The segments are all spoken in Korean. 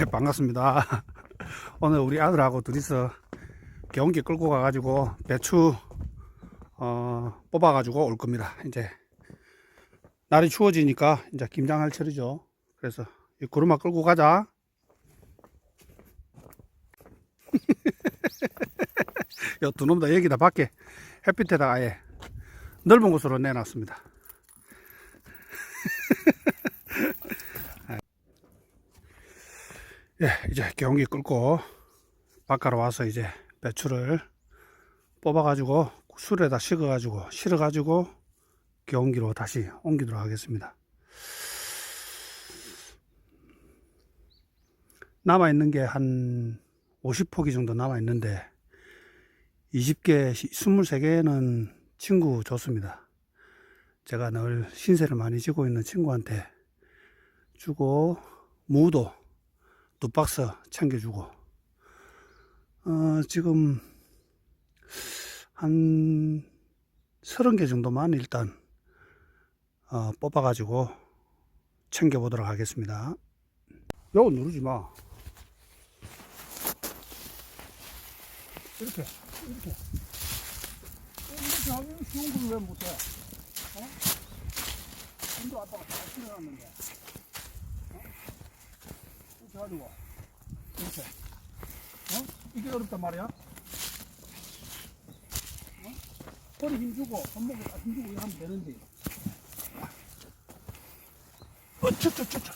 예, 반갑습니다. 오늘 우리 아들하고 둘이서 경기 끌고 가가지고 배추 어, 뽑아가지고 올 겁니다. 이제 날이 추워지니까 이제 김장할 철이죠. 그래서 이 구름아 끌고 가자. 두놈 다 여기다 밖에 햇빛에다 아예 넓은 곳으로 내놨습니다. 예, 이제 경기 끌고 바깥으로 와서 이제 배추를 뽑아가지고 술에다 식어가지고 실어가지고 경기로 다시 옮기도록 하겠습니다. 남아있는 게 한 50포기 정도 남아있는데 20개, 23개는 친구 줬습니다. 제가 늘 신세를 많이 지고 있는 친구한테 주고 무도 두 박스 챙겨주고 어, 지금 한 서른 개 정도만 일단 어, 뽑아 가지고 챙겨 보도록 하겠습니다. 요거 누르지 마. 이렇게 이렇게 이렇게 하면 쉬운 걸왜 못해? 어? 힘도 아빠가 다? 이렇게 가지고 이렇게 어? 이게 어렵단 말이야? 어? 허리 힘주고 손목에 다 힘주고 하면 되는데 어쩌쩌쩌쩌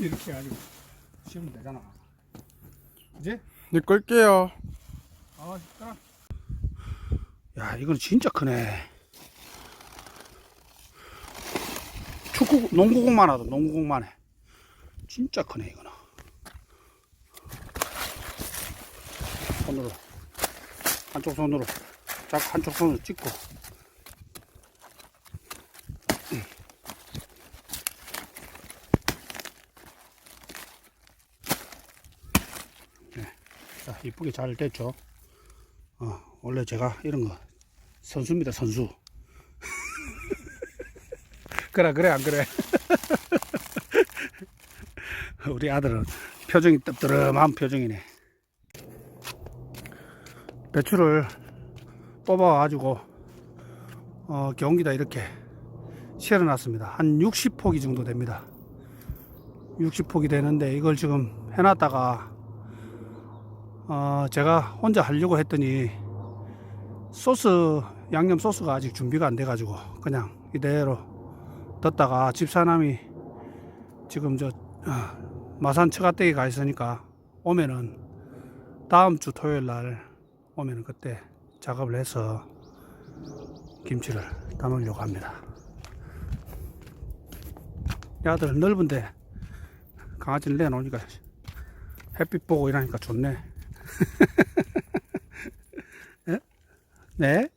이렇게 해가지고 씌우면 되잖아 이제? 네 끌게요. 아 진짜 야 이건 진짜 크네 축구 농구공만 하다 농구공만 해. 진짜 크네 이거는. 손으로. 한쪽 손으로. 자 한쪽 손으로 찍고. 자, 이쁘게 잘 됐죠. 어, 원래 제가 이런 거 선수입니다, 선수. 그래, 그래, 안 그래? 우리 아들은 표정이 뜨뜻한 표정이네. 배추를 뽑아 가지고, 어, 경기다 이렇게 실어 놨습니다. 한 60포기 정도 됩니다. 60포기 되는데 이걸 지금 해놨다가 어, 제가 혼자 하려고 했더니 소스 양념 소스가 아직 준비가 안 돼 가지고 그냥 이대로 뒀다가 집사람이 지금 저 어, 마산 처가댁에 가 있으니까 오면은 다음 주 토요일 날 오면은 그때 작업을 해서 김치를 담으려고 합니다. 야들 넓은데 강아지를 내놓으니까 햇빛 보고 이러니까 좋네. 예? 네?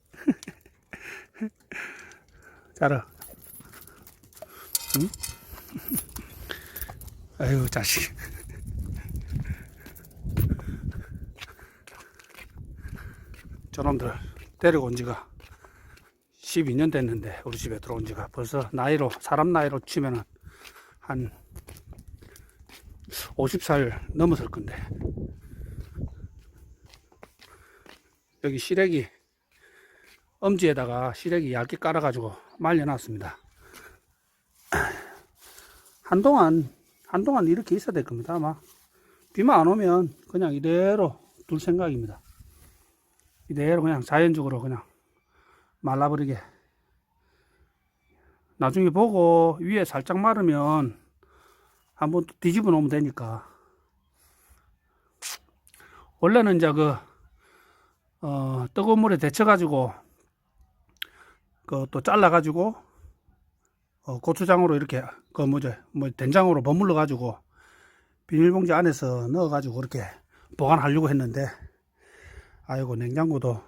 자라. 아유, 자식. 저놈들 데리고 온 지가 12년 됐는데, 우리 집에 들어온 지가 벌써 나이로, 사람 나이로 치면은 한 50살 넘었을 건데. 여기 시래기 엄지에다가 시래기 얇게 깔아가지고 말려놨습니다. 한동안 한동안 이렇게 있어야 될 겁니다. 아마 비만 안 오면 그냥 이대로 둘 생각입니다. 이대로 그냥 자연적으로 그냥 말라버리게. 나중에 보고 위에 살짝 마르면 한번 뒤집어 놓으면 되니까. 원래는 이제 그 어, 뜨거운 물에 데쳐가지고, 그, 또 잘라가지고, 어, 고추장으로 이렇게, 그, 뭐죠, 뭐, 된장으로 버물러 가지고, 비닐봉지 안에서 넣어 가지고, 이렇게 보관하려고 했는데, 아이고, 냉장고도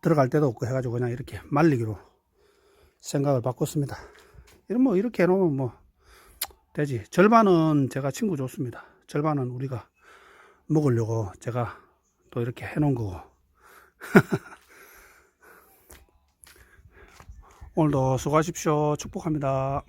들어갈 데도 없고 해가지고, 그냥 이렇게 말리기로 생각을 바꿨습니다. 이런 뭐, 이렇게 해놓으면 뭐, 되지. 절반은 제가 친구 줬습니다. 절반은 우리가 먹으려고 제가 또 이렇게 해놓은 거고. 오늘도 수고하십시오. 축복합니다.